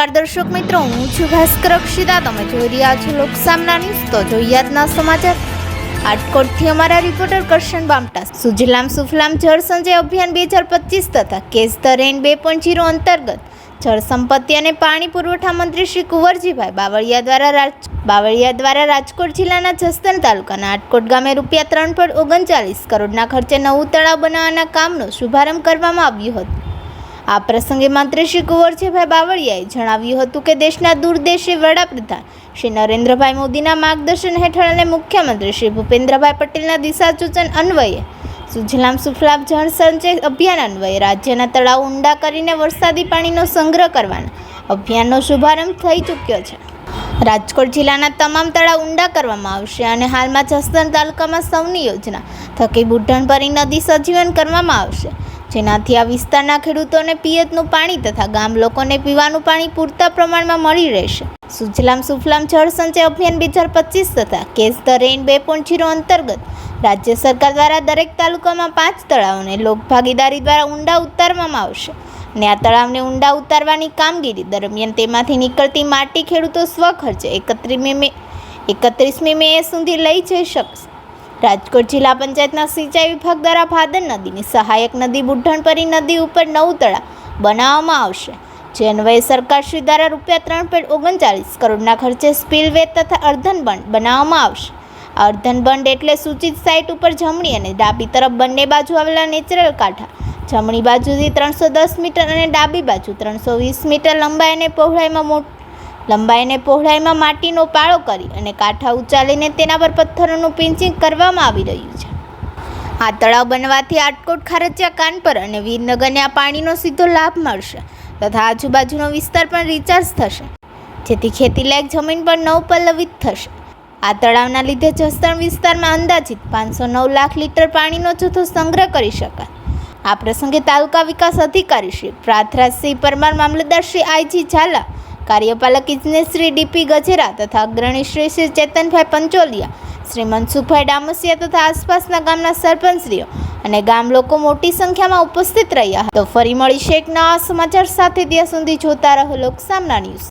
નમસ્કાર દર્શક મિત્રો, હું છું ભાસ્કર અક્ષિતા. તમે જોઈ રહ્યા છો લોકસામના ન્યૂઝ, તો જોઈએ સમાચાર. આટકોટથી અમારા રિપોર્ટર કરશન બામટા. સુજલામ સુફલામ જળ સંચય અભિયાન બે હજાર પચીસ તથા કેસ ધ રેન બે પોઈન્ટ જીરો અંતર્ગત જળ સંપત્તિ અને પાણી પુરવઠા મંત્રી શ્રી કુંવરજીભાઈ બાવળિયા દ્વારા રાજ, બાવળિયા દ્વારા રાજકોટ જિલ્લાના જસદણ તાલુકાના આટકોટ ગામે રૂપિયા ત્રણ પોઈન્ટ ઓગણચાલીસ કરોડના ખર્ચે નવું તળાવ બનાવવાના કામનો શુભારંભ કરવામાં આવ્યો હતો. આ પ્રસંગે મંત્રી શ્રી કુંવરજીભાઈ બાવળિયાએ જણાવ્યું હતું કે દેશના દૂરદેશી વડાપ્રધાન શ્રી નરેન્દ્રભાઈ મોદીના માર્ગદર્શન હેઠળ અને મુખ્યમંત્રી શ્રી ભૂપેન્દ્રભાઈ પટેલના દિશા સૂચન અન્વયે સુજલામ સુફલામ જળ સંચય અભિયાન અન્વયે રાજ્યના તળાવ ઊંડા કરીને વરસાદી પાણીનો સંગ્રહ કરવાના અભિયાનનો શુભારંભ થઈ ચૂક્યો છે. રાજકોટ જિલ્લાના તમામ તળાવ ઊંડા કરવામાં આવશે અને હાલમાં જસદણ તાલુકામાં સૌની યોજના થકી બુઢણપરી નદી સજીવન કરવામાં આવશે. જેનાથી આ વિસ્તારના ખેડૂતોને પિયતનું પાણી તથા ગામ લોકોને પીવાનું પાણી પૂરતા પ્રમાણમાં મળી રહેશે. સુજલામ સુફલામ જળ સંચય અભિયાન બે હજાર પચીસ તથા કેસ ધ રેન બે પોઈન્ટ જીરો અંતર્ગત રાજ્ય સરકાર દ્વારા દરેક તાલુકામાં પાંચ તળાવોને લોકભાગીદારી દ્વારા ઊંડા ઉતારવામાં આવશે અને આ તળાવને ઊંડા ઉતારવાની કામગીરી દરમિયાન તેમાંથી નીકળતી માટી ખેડૂતો સ્વખર્ચે એકત્રીસમી મે એકત્રીસમી મે સુધી લઈ જઈ શકશે રાજકોટ જિલ્લા પંચાયતના સિંચાઈ વિભાગ દ્વારા ભાદર નદીની સહાયક નદી બુઢણપરી નદી ઉપર નવું તળાવ બનાવવામાં આવશે. જે અન્વયે સરકારશ્રી દ્વારા રૂપિયા ત્રણ પોઈન્ટ ઓગણચાલીસ કરોડના ખર્ચે સ્પીલવે તથા અર્ધન બંધ બનાવવામાં આવશે. અર્ધન બંધ એટલે સૂચિત સાઇટ ઉપર જમણી અને ડાબી તરફ બંને બાજુ આવેલા નેચરલ કાંઠા. જમણી બાજુથી ત્રણસો દસ મીટર અને ડાબી બાજુ ત્રણસો વીસ મીટર લંબાઈ અને પહોળાઈમાં મોટ લંબાઈ અને પહોળાઈમાં માટીનો પાળો કરી અને કાંઠા ઉચાલીને તેના પર પથ્થરોનું પિંચિંગ કરવામાં આવી રહ્યું છે. આ તળાવ બનવાથી આટકોટ ખારચિયા કાનપર અને વીરનગરને આ પાણીનો સીધો લાભ મળશે તથા આજુબાજુનો વિસ્તાર પણ રિચાર્જ થશે. જેથી ખેતીલાયક જમીન પણ નવપલ્લવિત થશે. આ તળાવના લીધે જસદણ વિસ્તારમાં અંદાજિત પાંચસો નવ લાખ લીટર પાણીનો જથ્થો સંગ્રહ કરી શકાય. આ પ્રસંગે તાલુકા વિકાસ અધિકારી શ્રી પ્રાથરાજસિંહ પરમાર, મામલતદાર શ્રી આઈજી ઝાલા કાર્યપાલક ઇજનેર શ્રી ડીપી ગજેરા તથા અગ્રણી શ્રી શ્રી ચેતનભાઈ પંચોલિયા, શ્રી મનસુખભાઈ ડામસિયા તથા આસપાસના ગામના સરપંચશ્રીઓ અને ગામ લોકો મોટી સંખ્યામાં ઉપસ્થિત રહ્યા. તો ફરી મળીશે એક નવા સમાચાર સાથે ત્યાં સુધી જોતા રહો લોકસામના ન્યૂઝ